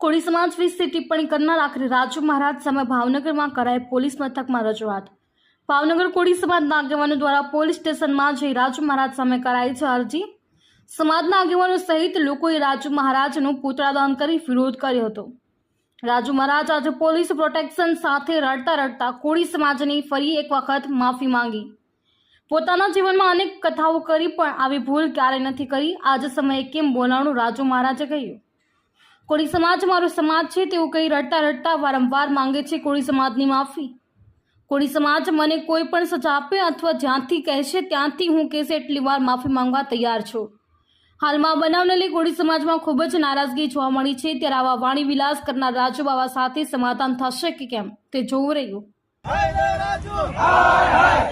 કોળી સમાજ વિશે ટિપ્પણી કરનાર આખરે રાજુ મહારાજ સામે ભાવનગરમાં કરાઈ પોલીસ મથકમાં રજૂઆત. ભાવનગર કોળી સમાજના આગેવાનો દ્વારા પોલીસ સ્ટેશનમાં જઈ રાજુ મહારાજ સામે કરાઈ છે અરજી. સમાજના આગેવાનો સહિત લોકોએ રાજુ મહારાજનું પૂતળાદાન કરી વિરોધ કર્યો હતો. રાજુ મહારાજ આજે પોલીસ પ્રોટેક્શન સાથે રડતા રડતા કોળી સમાજની ફરી એક વખત માફી માંગી. પોતાના જીવનમાં અનેક કથાઓ કરી પણ આવી ભૂલ ક્યારેય નથી કરી. આજ સમયે કેમ બોલાવણું રાજુ મહારાજે કહ્યું? કોળી સમાજ મારો સમાજ છે તેવું કહી રડતા રડતા વારંવાર માંગે છે કોળી સમાજની માફી. કોળી સમાજ મને કોઈ પણ સજા આપે અથવા જ્યાંથી કહેશે ત્યાંથી હું કહેશે એટલી વાર માફી માંગવા તૈયાર છું. હાલમાં બનાવને લઈ કોળી સમાજમાં ખૂબ જ નારાજગી જોવા મળી છે. ત્યારે આવા વાણી વિલાસ કરનાર રાજુ બાબા સાથે સમાધાન થશે કે કેમ તે જોવું રહ્યું. હાય રાજુ, હાય હાય.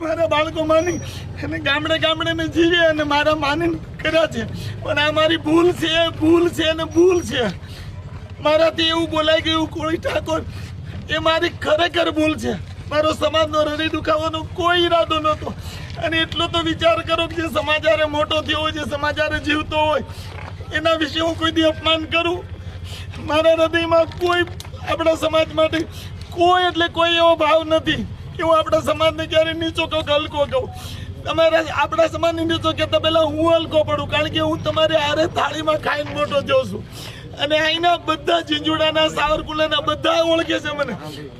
મારા બાળકો માની અને ગામડે ગામડે ને જીવે અને મારા માની કર્યા છે. પણ આ મારી ભૂલ છે ભૂલ છે અને ભૂલ છે. મારાથી એવું બોલાઈ ગયું કોળી ઠાકોર, એ મારી ખરેખર ભૂલ છે. મારો સમાજનો હૃદય દુખાવાનો કોઈ ઈરાદો નહોતો. અને એટલો તો વિચાર કરો કે જે સમાજ મોટો થયો હોય, જે સમાજ જીવતો હોય, એના વિશે હું કોઈ દી અપમાન કરું? મારા હૃદયમાં કોઈ આપણા સમાજ માટે કોઈ એટલે કોઈ એવો ભાવ નથી કે હું આપણા સમાજને ક્યારે નીચો કહું હલકો કહું. તમારા આપણા સમાજને નીચો કહેતા પહેલાં હું હલકો પડું, કારણ કે હું તમારે આરે થાળીમાં ખાઈને મોટો જોઉં છું. અને અહીંના બધા ઝીંઝુડાના સાવરકુલાના બધા ઓળખે છે મને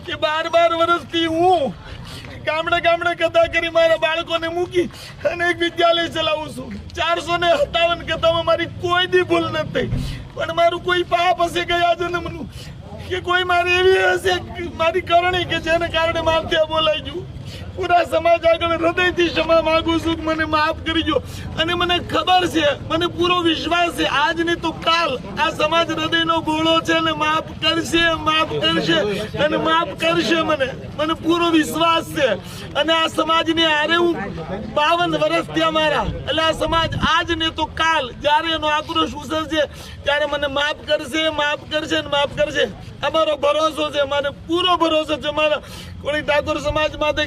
કે બાર બાર વર્ષથી હું ગામડે ગામડે કથા કરી મારા બાળકોને મૂકી અને એક વિદ્યાલય ચલાવું છું. ચારસો ને સત્તાવન કથામાં મારી કોઈ દી ભૂલ નથી પણ મારું કોઈ પાપ હશે ગયા જન્મનું? કે કોઈ મારી એવી હશે મારી કરણી કે જેને કારણે મારથી બોલાઈ ગયું? પૂરા સમાજ આગળ હૃદયથી ક્ષમા માંગુ છું મને માફ કરજો અને મને ખબર છે, મને પૂરો વિશ્વાસ છે આજ ને તો કાલ આ સમાજ હૃદયનો ગોળો છે ને માફ કરશે માફ કરશે, અને માફ કરશે મને. મને પૂરો વિશ્વાસ છે. અને આ સમાજની હારે હું બાવન વર્ષ થયા મારા. એટલે આ સમાજ આજ ને તો કાલ જ્યારે એનો આક્રોશ ઉછળશે, ત્યારે મને માફ કરશે માફ કરશે ને માફ કરશે. અમારો ભરોસો છે મને પૂરો ભરોસો છે, મારા કોળી ઠાકોર સમાજ માટે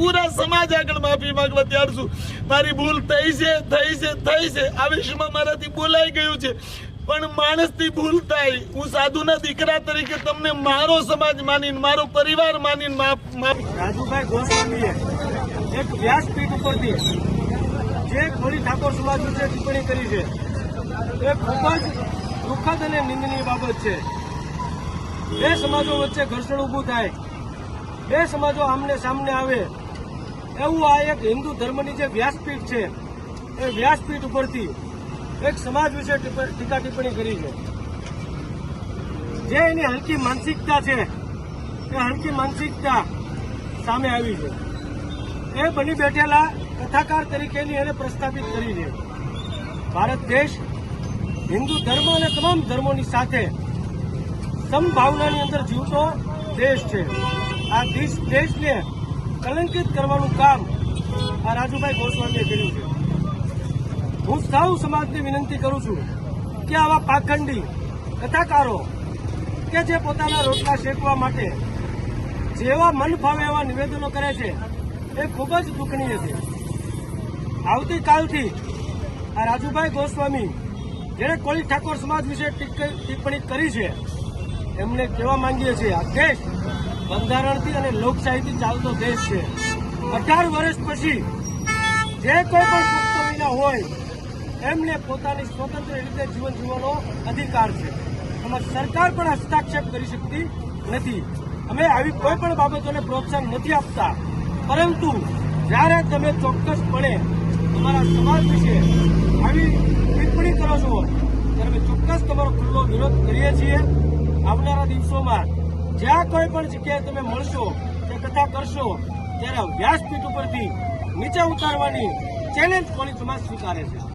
પૂરા સમાજ આગળ માફી માંગવા તૈયાર છું. મારી ભૂલ થઈ છે થઈ છે થઈ છે. આ મારાથી બોલાઈ ગયું છે. પણ માણસથી ભૂલ થાય. હું સાધુના દીકરા તરીકે તમને મારો સમાજ માનીને, મારો પરિવાર માનીને રાજુભાઈ ગોસ્વામીએ એક વ્યાસપીઠ ઉપરથી જે કોળી ઠાકોર સમાજ વિશે ટિપ્પણી કરી છે. એ ખૂબ જ દુઃખદ અને નિંદનીય બાબત છે. બે સમાજો વચ્ચે ઘર્ષણ ઊભું થાય. બે સમાજો આમને સામને આવે. એવું આ એક હિન્દુ ધર્મની જે વ્યાસપીઠ છે, એ વ્યાસપીઠ ઉપરથી એક સમાજ વિશે ટીકા ટિપ્પણી કરી છે. જે એની હલકી માનસિકતા છે, એ હલકી માનસિકતા સામે આવી છે. એ બની બેઠેલા કથાકાર તરીકેની એને પ્રસ્થાપિત કરી છે. ભારત દેશ હિન્દુ ધર્મ અને તમામ ધર્મોની સાથે સમભાવનાની અંદર જીવતો દેશ છે. આ દેશ, દેશને કલંકિત કરવાનું કામ આ રાજુભાઈ ગોસ્વામીએ કર્યું છે. હું સૌ સમાજને વિનંતી કરું છું કે આવા પાખંડી, કથાકારો કે જે પોતાના રોટલા શેકવા માટે જેવા મન ફાવે એવા નિવેદનો કરે છે, એ ખૂબ જ દુઃખનીય છે. આવતીકાલથી આ રાજુભાઈ ગોસ્વામી જેણે કોળી ઠાકોર સમાજ વિશે ટિપ્પણી કરી છે, એમને કહેવા માંગીએ છીએ, આ દેશ બંધારણથી અને લોકશાહીથી ચાલતો દેશ છે. અઢાર વર્ષ પછી જે કોઈ પણ વિના હોય, એમને પોતાની સ્વતંત્ર રીતે જીવન જીવવાનો અધિકાર છે. એમાં સરકાર પણ હસ્તક્ષેપ કરી શકતી નથી. અમે આવી કોઈ પણ બાબતોને પ્રોત્સાહન નથી આપતા. પરંતુ જ્યારે તમે ચોક્કસપણે તમારા સમાજ વિશે આવી ટિપ્પણી કરો છો, ત્યારે અમે ચોક્કસ તમારો ખુલ્લો વિરોધ કરીએ છીએ. આવનારા દિવસોમાં જ્યાં કોઈ પણ જગ્યાએ તમે મળશો, કે કથા કરશો, ત્યારે વ્યાસપીઠ ઉપરથી નીચે ઉતારવાની ચેલેન્જ કોળી સ્વીકારે છે.